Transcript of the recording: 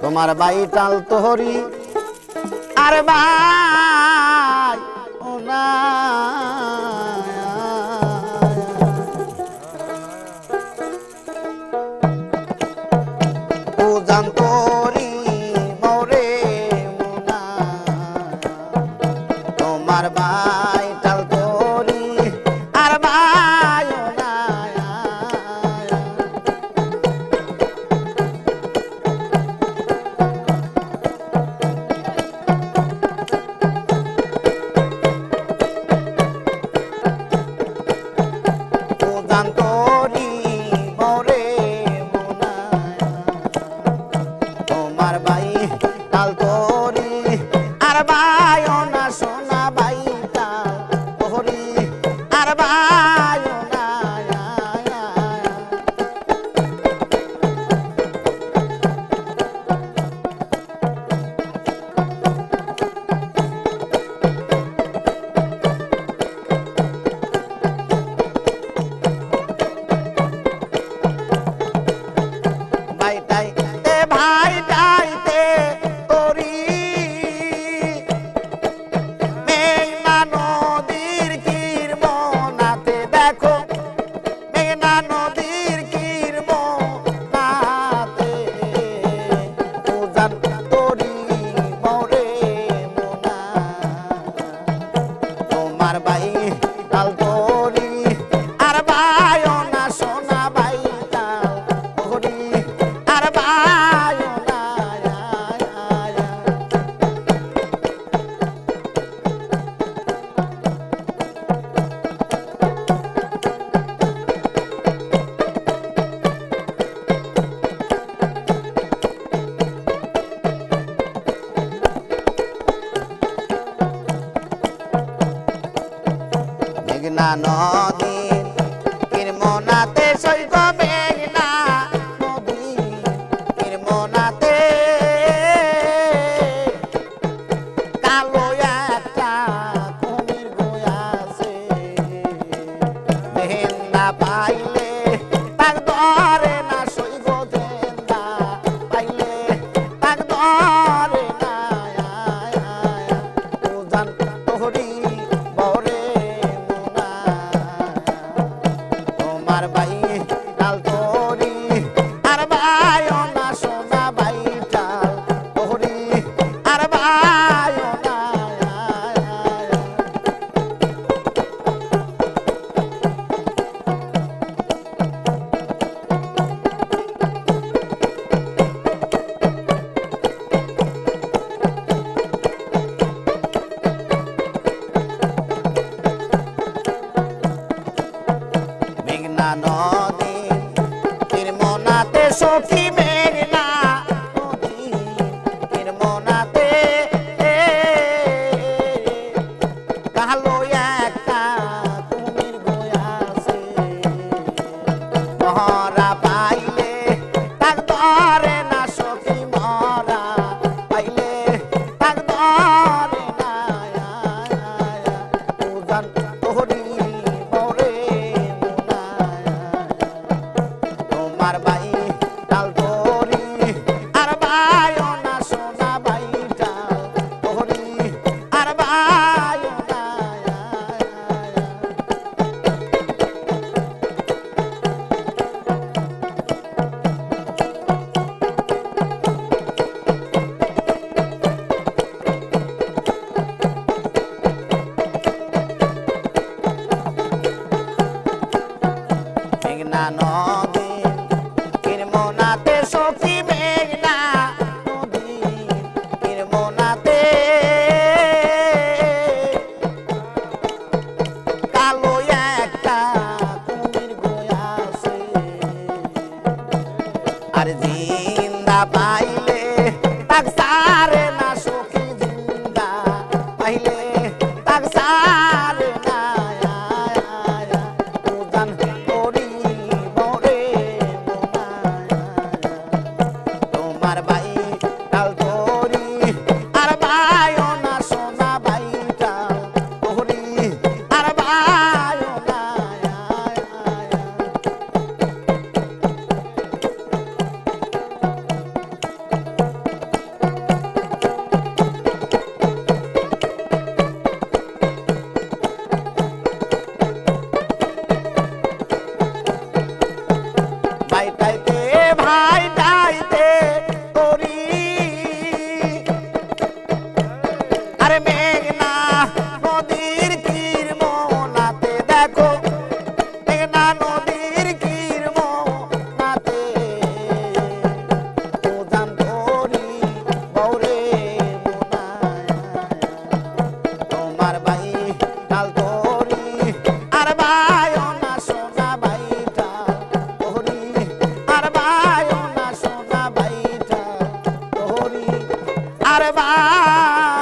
তোমার বাই টান তো হরি আর বাই ও জানতো alto. মেঘনা নদী কিরমোনাতে সৈক মেঘনা নদী কিরমোনাতে কালো ay, আর জিন্দাবাদ। ভাই